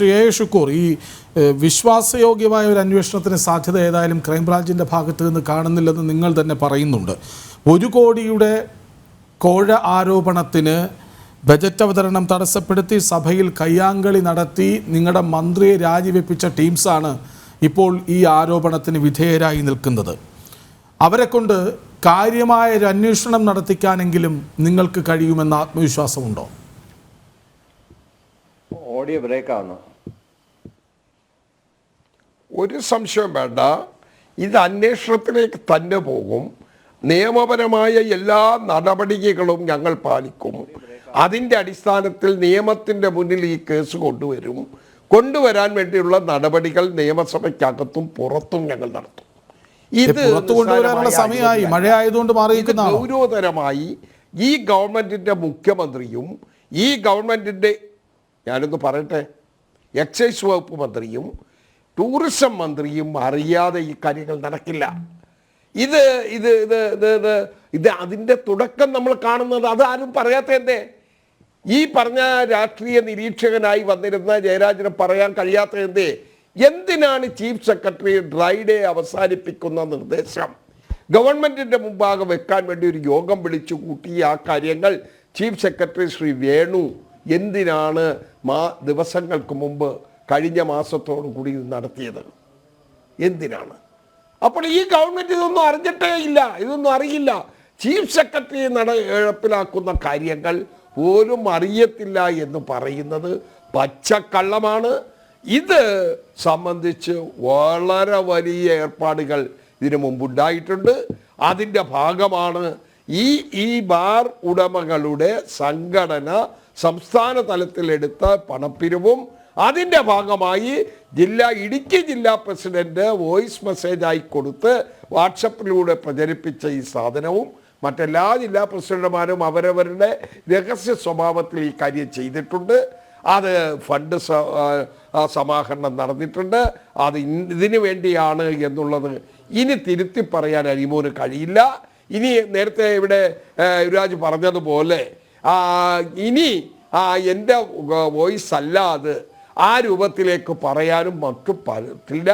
Shri A Shukkur ഈ വിശ്വാസയോഗ്യമായ ഒരു അന്വേഷണത്തിന് സാധ്യത ഏതായാലും ക്രൈംബ്രാഞ്ചിന്റെ ഭാഗത്ത് നിന്ന് കാണുന്നില്ലെന്ന് നിങ്ങൾ തന്നെ പറയുന്നുണ്ട്. ഒരു കോടിയുടെ കോഴ ആരോപണത്തിന് ബജറ്റ് അവതരണം തടസ്സപ്പെടുത്തി സഭയിൽ കയ്യാങ്കളി നടത്തി നിങ്ങളുടെ മന്ത്രിയെ രാജിവെപ്പിച്ച ടീംസാണ് ഇപ്പോൾ ഈ ആരോപണത്തിന് വിധേയരായി നിൽക്കുന്നത്. അവരെ കൊണ്ട് കാര്യമായ ഒരു അന്വേഷണം നടത്തിക്കാനെങ്കിലും നിങ്ങൾക്ക് കഴിയുമെന്ന ആത്മവിശ്വാസമുണ്ടോ? ഓഡിയോ ബ്രേക്ക് ആവുന്നു ഒരു സംശയം വേണ്ട. ഇത് അന്വേഷണത്തിലേക്ക് തന്നെ പോകും. നിയമപരമായ എല്ലാ നടപടികളും ഞങ്ങൾ പാലിക്കും. അതിന്റെ അടിസ്ഥാനത്തിൽ നിയമത്തിന്റെ മുന്നിൽ ഈ കേസ് കൊണ്ടുവരും. കൊണ്ടുവരാൻ വേണ്ടിയുള്ള നടപടികൾ നിയമസഭയ്ക്കകത്തും പുറത്തും ഞങ്ങൾ നടത്തും. ഇത് സമയമായി കാര്യമല്ല. മഴ ആയതുകൊണ്ട് ഇത് ഗൗരവതരമായി ഈ ഗവൺമെന്റിന്റെ മുഖ്യമന്ത്രിയും ഈ ഗവൺമെന്റിന്റെ ഞാനൊന്ന് പറയട്ടെ എക്സൈസ് വകുപ്പ് മന്ത്രിയും ടൂറിസം മന്ത്രിയും അറിയാതെ ഈ കാര്യങ്ങൾ നടക്കില്ല. ഇത് ഇത് ഇത് ഇത് ഇത് ഇത് അതിന്റെ തുടക്കം നമ്മൾ കാണുന്നത് അത് ആരും പറയാത്ത എന്തേ? ഈ പറഞ്ഞ രാഷ്ട്രീയ നിരീക്ഷകനായി വന്നിരുന്ന ജയരാജന് പറയാൻ കഴിയാത്ത എന്തേ? എന്തിനാണ് ചീഫ് സെക്രട്ടറി ഡ്രൈഡേ അവസാനിപ്പിക്കുന്ന നിർദ്ദേശം? ഗവൺമെന്റിന്റെ മുമ്പാകെ വെക്കാൻ വേണ്ടി ഒരു യോഗം വിളിച്ചു കൂട്ടി ആ കാര്യങ്ങൾ ചീഫ് സെക്രട്ടറി ശ്രീ വേണു എന്തിനാണ് മാ ദിവസങ്ങൾക്ക് മുമ്പ് കഴിഞ്ഞ മാസത്തോടു കൂടി ഇത് നടത്തിയത്. എന്തിനാണ്? അപ്പോൾ ഈ ഗവൺമെന്റ് ഇതൊന്നും അറിഞ്ഞിട്ടേ ഇല്ല ഇതൊന്നും അറിയില്ല. ചീഫ് സെക്രട്ടറി നട നടപ്പിലാക്കുന്ന കാര്യങ്ങൾ പോലും അറിയത്തില്ല എന്ന് പറയുന്നത് പച്ചക്കള്ളമാണ്. ഇത് സംബന്ധിച്ച് വളരെ വലിയ ഏർപ്പാടുകൾ ഇതിനു മുമ്പുണ്ടായിട്ടുണ്ട്. അതിന്റെ ഭാഗമാണ് ഈ ഈ ബാർ ഉടമകളുടെ സംഘടന സംസ്ഥാന തലത്തിലെടുത്ത പണപ്പിരിവും അതിന്റെ ഭാഗമായി ജില്ലാ ഇടുക്കി ജില്ലാ പ്രസിഡന്റ് വോയിസ് മെസ്സേജായി കൊടുത്ത് വാട്സപ്പിലൂടെ പ്രചരിപ്പിച്ച ഈ സാധനവും മറ്റെല്ലാ ജില്ലാ പ്രസിഡന്റുമാരും അവരവരുടെ രഹസ്യ സ്വഭാവത്തിൽ ഈ കാര്യം ചെയ്തിട്ടുണ്ട്. അത് ഫണ്ട് സമാഹരണം നടന്നിട്ടുണ്ട്. അത് ഇതിനു വേണ്ടിയാണ് എന്നുള്ളത് ഇനി തിരുത്തി പറയാൻ അനിമോന് കഴിയില്ല. ഇനി നേരത്തെ ഇവിടെ യുവരാജ് പറഞ്ഞതുപോലെ ഇനി എന്റെ വോയിസ് അല്ലാതെ ആ രൂപത്തിലേക്ക് പറയാനും മറ്റു പറ്റില്ല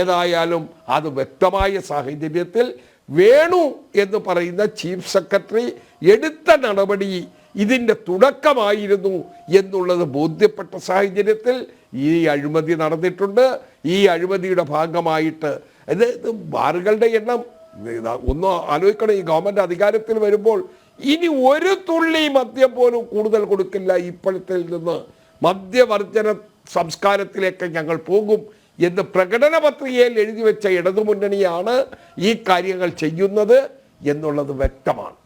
ഏതായാലും അത് വ്യക്തമായ സാഹചര്യത്തിൽ വേണു എന്ന് പറയുന്ന ചീഫ് സെക്രട്ടറി എടുത്ത നടപടി ഇതിന്റെ തുടക്കമായിരുന്നു എന്നുള്ളത് ബോധ്യപ്പെട്ട സാഹചര്യത്തിൽ ഈ അഴിമതി നടന്നിട്ടുണ്ട്. ഈ അഴിമതിയുടെ ഭാഗമായിട്ട് ഇത് ബാറുകളുടെ എണ്ണം ഒന്ന് ആലോചിക്കണം ഈ ഗവൺമെന്റ് അധികാരത്തിൽ വരുമ്പോൾ ഇനി ഒരു തുള്ളി മദ്യം പോലും കൂടുതൽ കൊടുക്കില്ല ഇപ്പോഴത്തിൽ നിന്ന്. മദ്യവർജന സംസ്കാരത്തിലേക്ക് ഞങ്ങൾ പോകും എന്ന് പ്രകടന പത്രികയിൽ എഴുതി വെച്ച ഇടതുമുന്നണിയാണ് ഈ കാര്യങ്ങൾ ചെയ്യുന്നത് എന്നുള്ളത് വ്യക്തമാണ്.